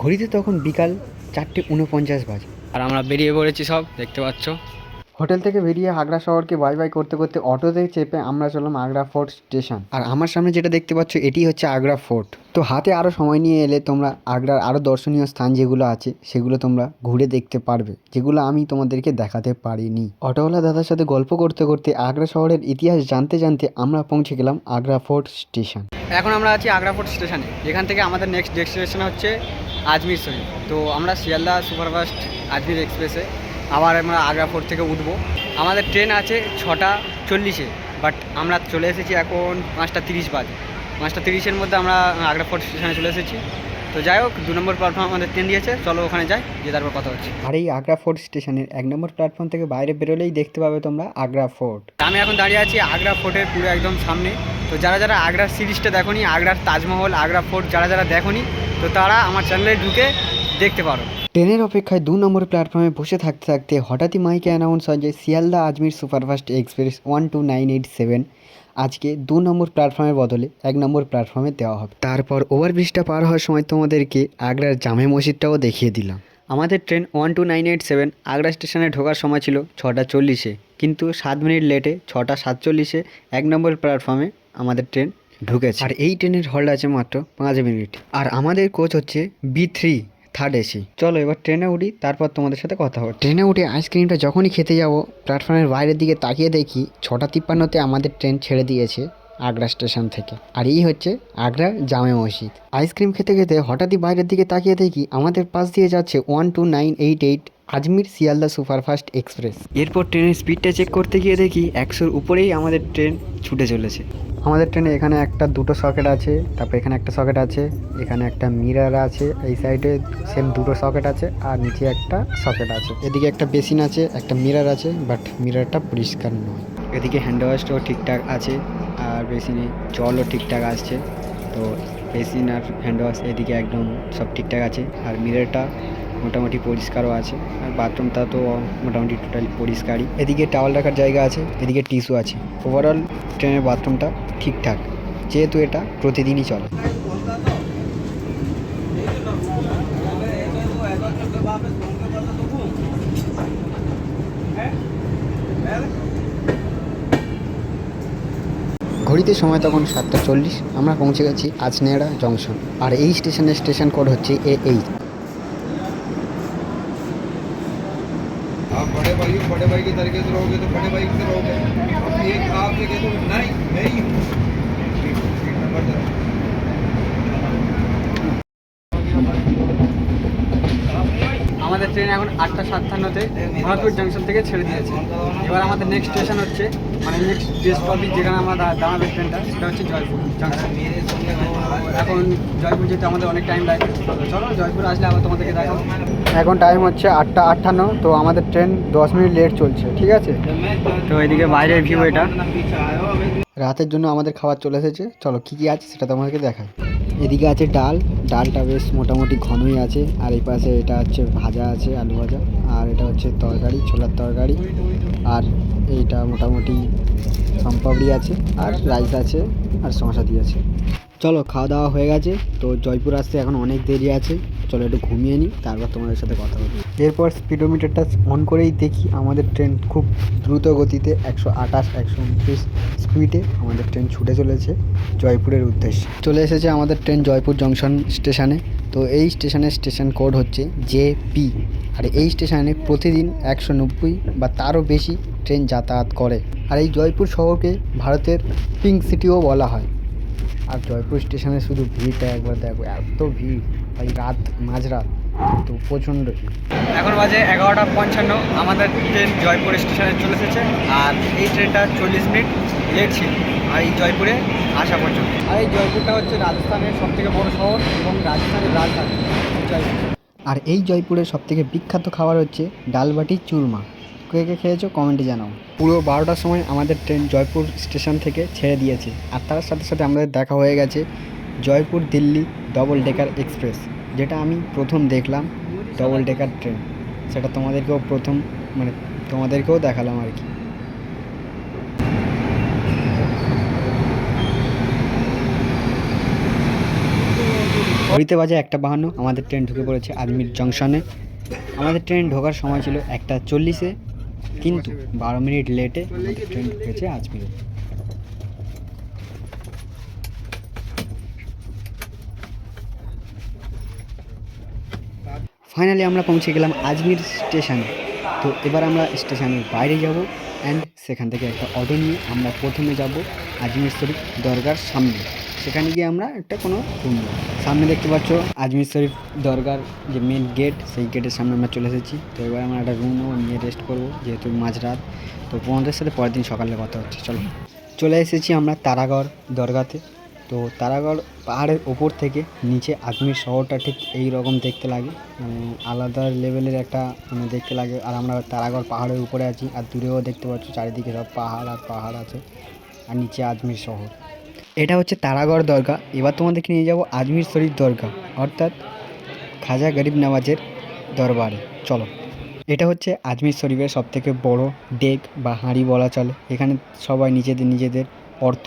ঘড়িতে তখন বিকাল চারটে উনপঞ্চাশ বাজে। আর আমরা বেরিয়ে পড়েছি সব দেখতে পাচ্ছ। হোটেল থেকে বেরিয়ে আগ্রা শহরকে বাই বাই করতে করতে অটোতে চেপে আমরা চললাম আগ্রা ফোর্ট স্টেশন। আর আমার সামনে যেটা দেখতে পাচ্ছ এটি হচ্ছে আগ্রা ফোর্ট। তো হাতে আরও সময় নিয়ে এলে তোমরা আগ্রার আরও দর্শনীয় স্থান যেগুলো আছে সেগুলো তোমরা ঘুরে দেখতে পারবে যেগুলো আমি তোমাদেরকে দেখাতে পারিনি। অটোওয়ালা দাদার সাথে গল্প করতে করতে আগ্রা শহরের ইতিহাস জানতে জানতে আমরা পৌঁছে গেলাম আগ্রা ফোর্ট স্টেশন। এখন আমরা আছি আগ্রা ফোর্ট স্টেশনে এখান থেকে আমাদের নেক্সট ডেস্টিনেশন হচ্ছে আজমির শরীফ তো আমরা শিয়ালদা সুপারফাস্ট আজমির এক্সপ্রেসে আবার আমরা আগ্রা ফোর্ট থেকে উঠবো। আমাদের ট্রেন আছে ছটা চল্লিশে, বাট আমরা চলে এসেছি এখন পাঁচটা তিরিশ বাজে। পাঁচটা তিরিশের মধ্যে আমরা আগ্রা ফোর্ট স্টেশনে চলে এসেছি। তো যাই হোক দু নম্বর প্ল্যাটফর্ম আমাদের ট্রেন দিয়েছে। চলো ওখানে যাই যে তারপর কথা হচ্ছে। আর এই আগ্রা ফোর্ট স্টেশনের এক নম্বর প্ল্যাটফর্ম থেকে বাইরে বেরোলেই দেখতে পাবে তোমরা আগ্রা ফোর্ট আমি এখন দাঁড়িয়ে আছি আগ্রা ফোর্টের পুরো একদম সামনে। তো যারা যারা আগ্রার সিরিজটা দেখোনি আগ্রার তাজমহল আগ্রা ফোর্ট যারা যারা দেখোনি তো তারা আমার চ্যানেলে ঢুকে দেখতে পারো। ট্রেনের অপেক্ষায় দু নম্বর প্ল্যাটফর্মে বসে থাকতে থাকতে হঠাৎই মাইকে অ্যানাউন্স হয় যে Sealdah Ajmer superfast express one two nine eight seven. আজকে দু নম্বর প্ল্যাটফর্মের বদলে এক নম্বর প্ল্যাটফর্মে দেওয়া হবে। তারপর ওভারব্রিজটা পার হওয়ার সময় তোমাদেরকে আগ্রার জামে মসজিদটাও দেখিয়ে দিলাম। আমাদের train one two nine eight seven Agra স্টেশনে ঢোকার সময় ছিল ছটা চল্লিশে, কিন্তু সাত মিনিট লেটে ছটা সাতচল্লিশে এক নম্বর প্ল্যাটফর্মে আমাদের ট্রেন ঢুকেছে। আর এই ট্রেনের হল্ড আছে মাত্র পাঁচ মিনিট। আর আমাদের কোচ হচ্ছে বি থ্রি থার্ড এসি চলো এবার ট্রেনে উঠি, তারপর তোমাদের সাথে কথা হবে ট্রেনে উঠে আইসক্রিমটা যখনই খেতে যাব প্ল্যাটফর্মের বাইরের দিকে তাকিয়ে দেখি ছটা তিপ্পান্নতে আমাদের ট্রেন ছেড়ে দিয়েছে আগ্রা স্টেশন থেকে। আর এই হচ্ছে আগ্রার জামে মসজিদ। আইসক্রিম খেতে খেতে হঠাৎই বাইরের দিকে তাকিয়ে দেখি আমাদের পাশ দিয়ে যাচ্ছে one two nine eight eight Ajmer Sealdah superfast express. এরপর ট্রেনের স্পিডটা চেক করতে গিয়ে দেখি একশোর উপরেই আমাদের ট্রেন ছুটে চলেছে। আমাদের ট্রেনে এখানে একটা দুটো সকেট আছে, তারপর এখানে একটা সকেট আছে, এখানে একটা মিরার আছে, এই সাইডে সেম দুটো সকেট আছে, আর নিচে একটা সকেট আছে। এদিকে একটা বেসিন আছে, একটা মিরার আছে বাট মিরারটা পরিষ্কার নয়। এদিকে হ্যান্ড ওয়াশটাও ঠিকঠাক আছে, আর বেসিনে জলও ঠিকঠাক আসছে। তো বেসিন আর হ্যান্ড ওয়াশ এদিকে একদম সব ঠিকঠাক আছে, আর মিরারটা মোটামুটি পরিষ্কারও আছে, আর বাথরুমটা তো মোটামুটি টোটাল পরিষ্কারই। এদিকে টাওয়াল রাখার জায়গা আছে, এদিকে টিস্যু আছে। ওভারঅল ট্রেনের বাথরুমটা ঠিকঠাক, যেহেতু এটা প্রতিদিনই চলে। ঘড়িতে সময় তখন সাতটা চল্লিশ, আমরা পৌঁছে গেছি আজনেড়া জংশন। আর এই স্টেশনের স্টেশন কোড হচ্ছে এ এইচ आप बड़े भाई हो बड़े भाई के तरीके से रहोगे तो बड़े भाई से रहोगे अब एक आप जगह तो नहीं मैं ही हूँ सीट नंबर जरा আমাদের ট্রেন এখন আটটা সাতান্নতে মহাপুর জাংশন থেকে ছেড়ে দিয়েছে এবার আমাদের নেক্সট স্টেশন হচ্ছে মানে নেক্সট যে স্টপেজ যেখানে আমরা দা- দাঁড়াবে ট্রেনটা সেটা হচ্ছে জয়পুর জাংশন এখন জয়পুর যেতে আমাদের অনেক টাইম লাগে তো চলো জয়পুর আসলে আবার তোমাদেরকে দেখাবো এখন টাইম হচ্ছে আটটা আটান্ন তো আমাদের ট্রেন দশ মিনিট লেট চলছে ঠিক আছে? তো এদিকে বাইরের ভিউ এটা। রাতের জন্য আমাদের খাবার চলে এসেছে। চলো কী কী আছে সেটা তোমাদেরকে দেখাই। এদিকে আছে ডাল। ডালটা বেশ মোটামুটি ঘনই আছে। আর এই পাশে এটা হচ্ছে ভাজা আছে আলু ভাজা। আর এটা হচ্ছে তরকারি ছোলার তরকারি। আর এইটা মোটামুটি সম্পাবড়ি আছে আর রাইস আছে আর শশাদি আছে। চলো খাওয়া দাওয়া হয়ে গেছে। তো জয়পুর আসতে এখন অনেক দেরি আছে। চলো একটু ঘুমিয়ে নিই, তারপর তোমাদের সাথে কথা বলি। এরপর স্পিডোমিটারটা অন করেই দেখি আমাদের ট্রেন খুব দ্রুত গতিতে একশো আঠাশ, একশো উনত্রিশ স্পিডে আমাদের ট্রেন ছুটে চলেছে জয়পুরের উদ্দেশ্যে। চলে এসেছে আমাদের ট্রেন জয়পুর জংশন স্টেশনে তো এই স্টেশনের স্টেশন কোড হচ্ছে জে পি। আর এই স্টেশনে প্রতিদিন একশো নব্বই বা তারও বেশি ট্রেন যাতায়াত করে। আর এই জয়পুর শহরকে ভারতের পিঙ্ক সিটিও বলা হয়। আর জয়পুর স্টেশনে শুধু ভিড়টা একবার দেখো, এত ভিড়। ভাই রাত মাঝরাত তো প্রচণ্ড এখন বাজে এগারোটা পঞ্চান্ন আমাদের ট্রেন জয়পুর স্টেশনে চলে এসেছে আর এই ট্রেনটা চল্লিশ মিনিট লেট ছিল আর এই জয়পুরে আসা পর্যন্ত। আর এই জয়পুরটা হচ্ছে রাজস্থানের সবথেকে বড় শহর এবং রাজস্থানের রাজধানী জয়পুর। আর এই জয়পুরের সবথেকে বিখ্যাত খাবার হচ্ছে ডালবাটি চুরমা। কে কে খেয়েছো কমেন্টে জানাও। পুরো বারোটার সময় আমাদের ট্রেন জয়পুর স্টেশন থেকে ছেড়ে দিয়েছে আর তার সাথে সাথে আমাদের দেখা হয়ে গেছে Jaipur Delhi double decker express, যেটা আমি প্রথম দেখলাম ডবল ডেকার ট্রেন। সেটা তোমাদেরকেও প্রথম মানে তোমাদেরকেও দেখালাম আর কি। ঘড়িতে বাজে একটা বাহান্ন, আমাদের ট্রেন ঢুকে পড়েছে আজমির জংশনে। আমাদের ট্রেন ঢোকার সময় ছিল একটা চল্লিশে, কিন্তু বারো মিনিট লেটে আমাদের ট্রেন ঢুকেছে আজমিরে। ফাইনালি আমরা পৌঁছে গেলাম আজমির স্টেশনে। তো এবার আমরা স্টেশনের বাইরে যাব অ্যান্ড সেখান থেকে একটা অটো নিয়ে আমরা প্রথমে যাব আজমির শরীফ দরগার সামনে। সেখানে গিয়ে আমরা একটা কোনো রুম সামনে দেখতে পাচ্ছ আজমির শরীফ দরগার যে মেন গেট সেই গেটের সামনে আমরা চলে এসেছি। তো এবার আমরা একটা রুম নেব, নিয়ে রেস্ট করব, যেহেতু মাঝরাত। তো তোমাদের সাথে পরের দিন সকালে কথা হচ্ছে, চলো। চলে এসেছি আমরা তারাগড় দরগাতে। তো তারাগড় পাহাড়ের ওপর থেকে নিচে আজমির শহরটা ঠিক এই রকম দেখতে লাগে। মানে আলাদা লেভেলের একটা মানে দেখতে লাগে। আর আমরা তারাগড় পাহাড়ের উপরে আছি আর দূরেও দেখতে পাচ্ছ চারিদিকে সব পাহাড় আর পাহাড় আছে আর নিচে আজমির শহর। এটা হচ্ছে তারাগড় দরগা। এবার তোমাদেরকে নিয়ে যাব আজমির শরীফ দরগা, অর্থাৎ খাজা গরিব নামাজের দরবারে। চলো। এটা হচ্ছে আজমির শরীফের সবথেকে বড় ডেক বা হাঁড়ি বলা চলে। এখানে সবাই নিজেদের নিজেদের অর্থ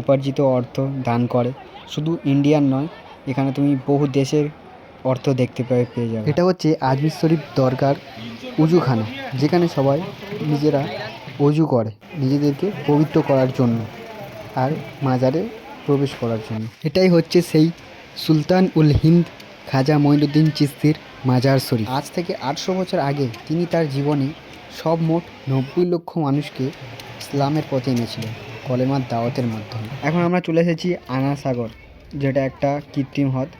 উপার্জিত অর্থ দান করে। শুধু ইন্ডিয়ান নয়, এখানে তুমি বহু দেশের অর্থ দেখতে পেয়ে পেয়ে যাবে। এটা হচ্ছে আজমির শরীফ দরগার উজুখানা, যেখানে সবাই নিজেরা অজু করে নিজেদেরকে পবিত্র করার জন্য আর মাজারে প্রবেশ করার জন্য। এটাই হচ্ছে সেই সুলতান উল হিন্দ খাজা মঈনুদ্দিন চিস্তির মাজার শরীফ। আজ থেকে আটশো বছর আগে তিনি তার জীবনে সব মোট নব্বই লক্ষ মানুষকে ইসলামের পথে এনেছিলেন। কলেমার দাওয়াতের মাধ্যমে। এখন আমরা চলে এসেছি আনাসাগর, যেটা একটা কৃত্রিম হ্রদ।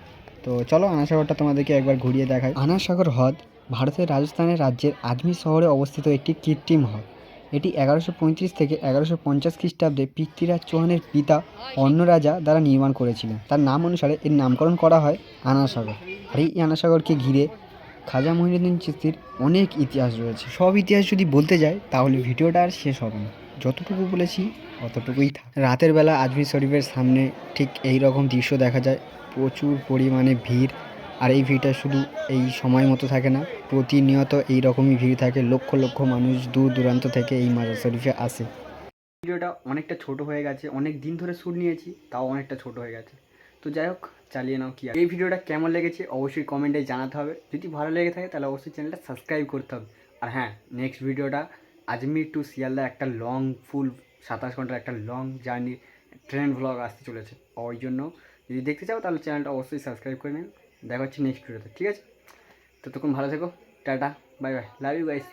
তো চলো আনাসাগরটা তোমাদেরকে একবার ঘুরিয়ে দেখাই। আনাসাগর হ্রদ ভারতের রাজস্থানের রাজ্যের আজমির শহরে অবস্থিত একটি কৃত্রিম হ্রদ। এটি এগারোশো পঁয়ত্রিশ থেকে এগারোশো পঞ্চাশ খ্রিস্টাব্দে পৃথ্বীরাজ চৌহানের পিতা অন্য রাজা দ্বারা নির্মাণ করেছিলেন। তার নাম অনুসারে এর নামকরণ করা হয় আনাসাগর। আর এই আনাসাগরকে ঘিরে খাজা মহিনুদ্দিন চিস্তির অনেক ইতিহাস রয়েছে। সব ইতিহাস যদি বলতে যায় তাহলে ভিডিওটা আর শেষ হবে না। যতটুকু বলেছি অতটুকুই থাক। রাতের বেলা আজমির শরীফের সামনে ঠিক এই রকম দৃশ্য দেখা যায়। প্রচুর পরিমাণে ভিড়। আর এই ভিড়টা শুধু এই সময় মতো থাকে না, প্রতিনিয়ত এই রকমই ভিড় থাকে। লক্ষ লক্ষ মানুষ দূর দূরান্ত থেকে এই মাজার শরীফে আসে। ভিডিওটা অনেকটা ছোট হয়ে গেছে। অনেক দিন ধরে শ্যুট নিয়েছি, তাও অনেকটা ছোট হয়ে গেছে। তো যাই হোক, চালিয়ে নাও কি এই ভিডিওটা কেমন লেগেছে অবশ্যই কমেন্টে জানাতে হবে। যদি ভালো লেগে থাকে, তাহলে অবশ্যই চ্যানেলটা সাবস্ক্রাইব করতে হবে। আর হ্যাঁ নেক্সট ভিডিওটা আজমির টু শিয়ালদা একটা লং ফুল সাতাশ ঘণ্টার একটা লং জার্নি ট্রেন ভ্লগ আসতে চলেছে। ওই জন্য যদি দেখতে চাও তাহলে চ্যানেলটা অবশ্যই সাবস্ক্রাইব করে নিন। দেখা হচ্ছে নেক্সট ভিডিওতে ঠিক আছে? তো তখন ভালো থেকো, tata bye bye love you guys